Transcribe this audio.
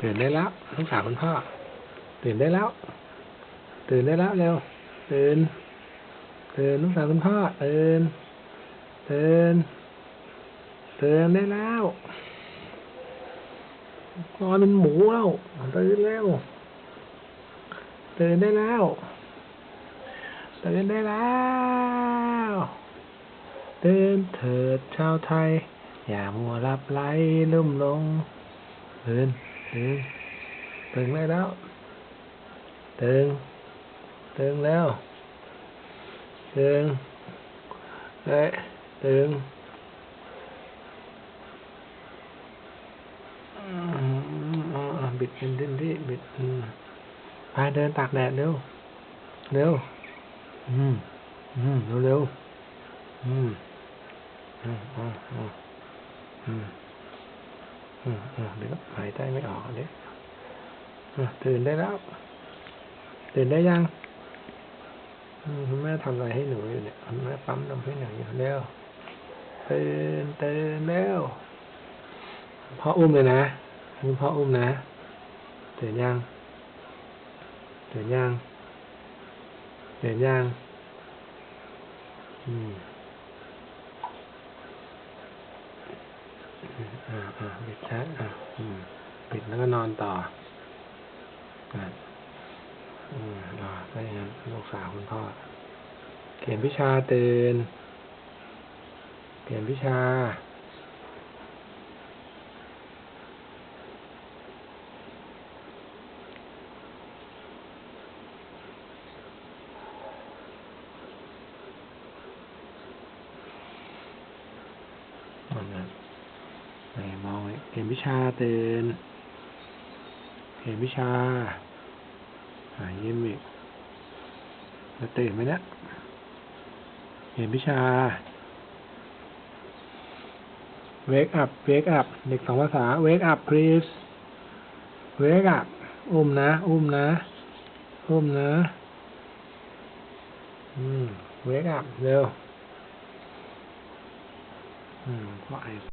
ตื่นได้แล้วลูกสาวคุณพ่อ ตื่นได้แล้ว ตื่นได้แล้วเร็วตื่นตื่นลูกสาวคุณพ่อตื่นตื่นตื่นได้แล้วนอนเป็นหมูแล้วตื่นแล้วตื่นได้แล้วตื่นได้แล้วตื่นเถิดชาวไทย อย่ามัวหลับไหลลุ่มลงตื่น ตื่นได้แล้วตื่นตื่นแล้วตื่นเอ้ยตื่นบิดเป็นดิ้นที่บิดไปเดินตากแดดเร็ว เร็ว อืม อืม เร็วเร็วอืม อืม อืม อืม อืมอืมอืมเดี๋ยวหายใจไม่ออกเดี๋ยวอะตื่นได้แล้ว ตื่นได้ยังคุณแม่ทำอะไรให้หนูอยู่เนี่ยคุณแม่ปั๊มนมให้หนูอยู่เร็วตื่นตื่นเร็วพ่ออุ้มเลยนะคุณพ่ออุ้มนะตื่นยังตื่นยังตื่นยังอืม ปิดช้ปิดแล้วก็นอนต่ออ่าอืมรอได้ยังลูกสาวคุณพ่อ เขียนพิชาเตือนเขียนพิชา นั่นนะไหนม องไว้เขียนพิชาตื่นเขียนพิชาหายยิ้มอีกจะตื่นไหมเนี่ยเขียนพิชา wake up wake up เด็กสองภาษา wake up please wake up อุ้มนะ อุ้มนะ อุ้มนะ อืม wake up เร็ว อืมเพราะไอ